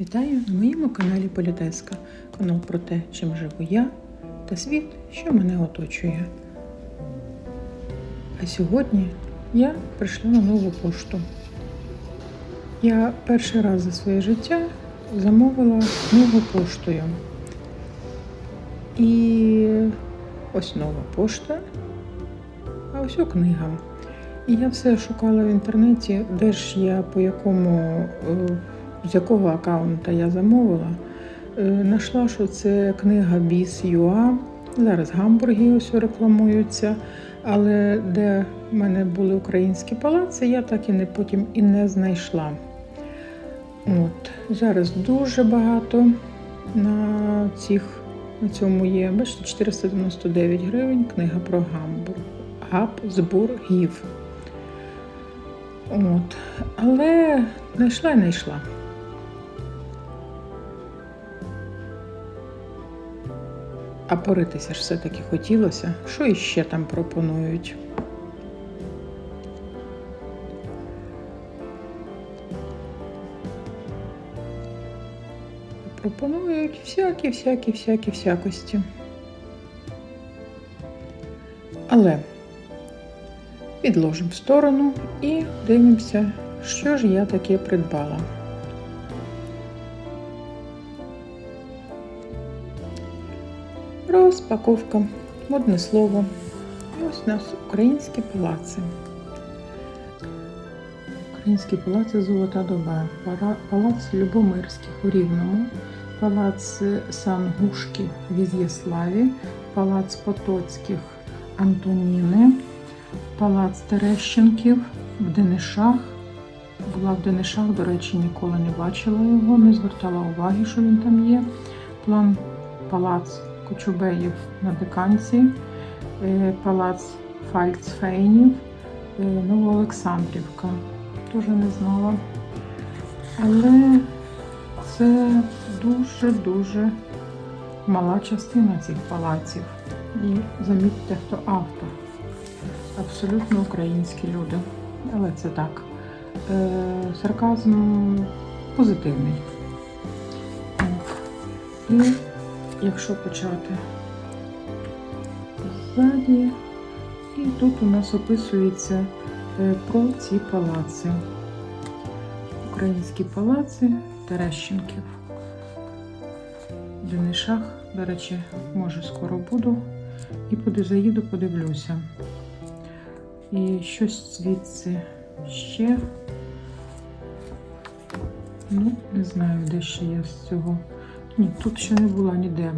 Вітаю на моєму каналі Політеска. Канал про те, чим живу я та світ, що мене оточує. А сьогодні я прийшла на нову пошту. Я перший раз за своє життя замовила книгу поштою. І ось нова пошта, а ось о книга. І я все шукала в інтернеті, де ж я по якому, е, з якого аккаунта я замовила. Е, Нашла, що це книга Біс Юа. Зараз гамбурги ось рекламуються. Але де в мене були українські палаци, я так і не потім і не знайшла. От, зараз дуже багато на цих на цьому є. Бачите, 499 гривень. Книга про гамбург. Габсбургів. От. Але знайшла і знайшла. А поритися ж все-таки хотілося. Що іще там пропонують? Пропонують всякі, всякі, всякі всякості. Але відложимо в сторону і дивимося, що ж я таке придбала. Розпаковка, модне слово. І ось у нас українські палаци. Українські палаци Золота доба, палац Любомирських у Рівному, палац Сангушків в Ізяславі, палац Потоцьких Антоніни, палац Терещенків в Денишах. Була в Денишах, до речі, ніколи не бачила його, не звертала уваги, що він там є. План палац Кочубеїв на Диканці, е, палац Фальцфейнів, е, Новоолександрівка. Теж не знала. Але це дуже-дуже мала частина цих палаців. І замітьте, хто автор. Абсолютно українські люди. Але це так. Е, сарказм позитивний. І якщо почати ззаді, і тут у нас описується е, про ці палаци. Українські палаци Терещенків. В Денишах, до речі, може скоро буду. І буду заїду, подивлюся. І щось звідси ще. Ну, не знаю, де ще я з цього. Ні, тут ще не була ніде.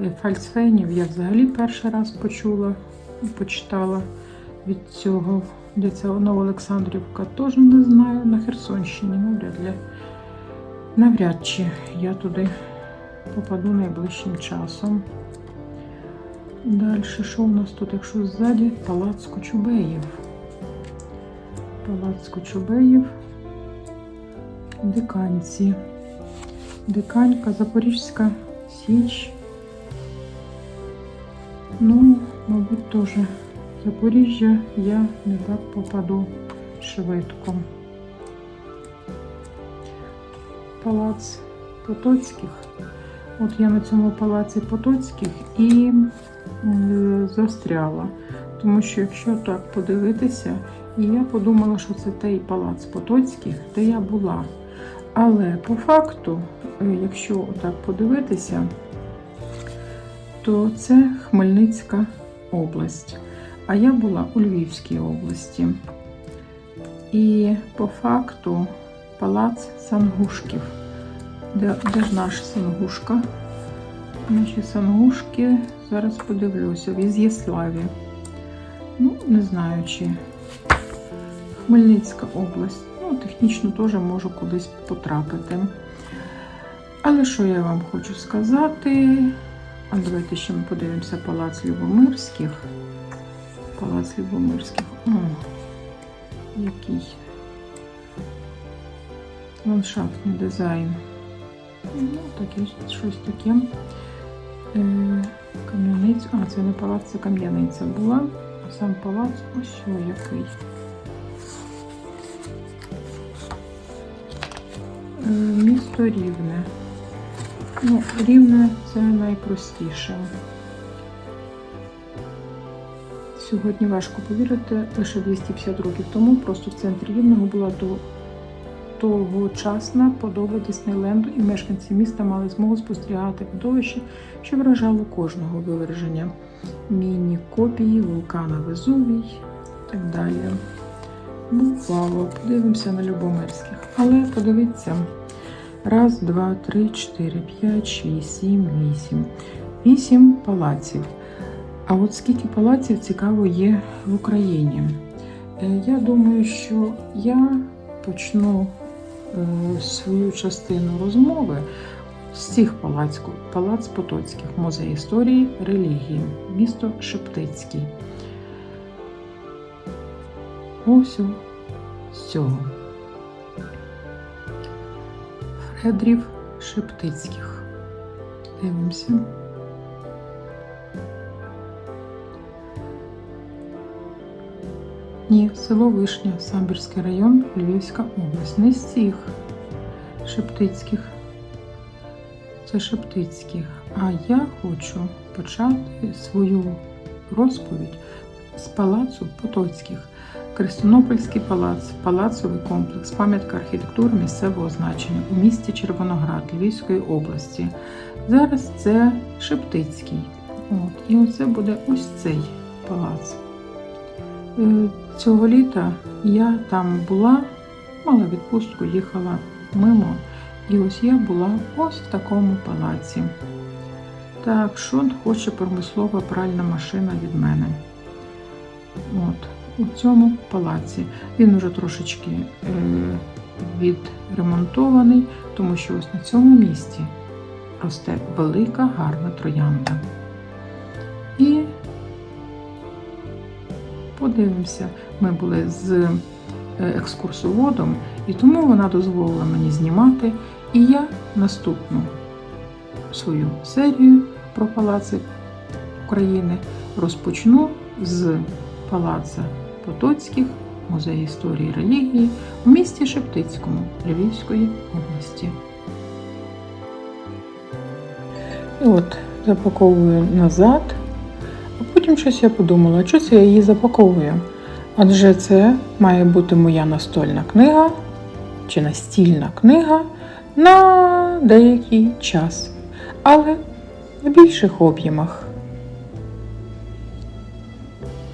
Е, Фальцфейнів я взагалі перший раз почула і почитала від цього. Де це Новоолександрівка, теж не знаю. На Херсонщині, навряд ли. Навряд чи я туди попаду найближчим часом. Далі, що у нас тут, якщо ззаді, палац Кочубеїв. Палац Кочубеїв. Диканці. Диканька, Запорізька Січ. Ну, мабуть, теж Запоріжжя я не так попаду швидко. Палац Потоцьких. От я на цьому палаці Потоцьких і застряла. Тому що якщо так подивитися, і я подумала, що це той палац Потоцьких, де я була. Але по факту, е, якщо так подивитися, то це Хмельницька область. А я була у Львівській області. І по факту палац Сангушків. Де, де ж наш Сангушка? Наші Сангушки, зараз подивлюся, в Ізяславі. Ну, не знаю, чи Хмельницька область. Ну, технічно теж можу кудись потрапити. Але що я вам хочу сказати? А давайте ще ми подивимося Палац Любомирських. Палац Любомирських. О, який ландшафтний дизайн. Ну, таке щось таке. Е, кам'яниця. А, це не палац, це кам'яниця була. А сам палац ось який. Місто Рівне. Ну, Рівне це найпростіше. Сьогодні важко повірити, лише 250 років тому просто в центрі Рівного була до тогочасна подоба Діснейленду, і мешканці міста мали змогу спостерігати видовище, що вражало кожного виверження. Міні-копії вулкана Везувій і так далі. Бувало, подивимося на Любомирських. Але подивіться. Раз, два, три, чотири, п'ять, шість, сім, вісім. Вісім палаців. А от скільки палаців цікаво є в Україні? Е, Я думаю, що я почну е, свою частину розмови з цих палацьків. Палац Потоцьких, музей історії, релігії, місто Шептицький. Ось з цього. Фредрів Шептицьких. Дивимося. Ні, село Вишня, Самбірський район, Львівська область. Не з цих Шептицьких. Це Шептицьких. А я хочу почати свою розповідь з палацу Потоцьких. Крестонопольський палац, палацовий комплекс, пам'ятка архітектури місцевого значення у місті Червоноград Львівської області. Зараз це Шептицький. От. І оце буде ось цей палац. Е, Цього літа я там була, мала відпустку, їхала мимо. І ось я була ось в такому палаці. Так, що хоче промислова пральна машина від мене. От, у цьому палаці. Він уже трошечки е, відремонтований, тому що ось на цьому місці росте велика гарна троянда. І подивимося, ми були з е, екскурсоводом, і тому вона дозволила мені знімати. І я наступну свою серію про палаци України розпочну з палаца Потоцьких, музею історії релігії у місті Шептицькому Львівської області. І от запаковую назад. А потім щось я подумала, що це я її запаковую? Адже це має бути моя настольна книга чи настільна книга на деякий час, але в більших об'ємах.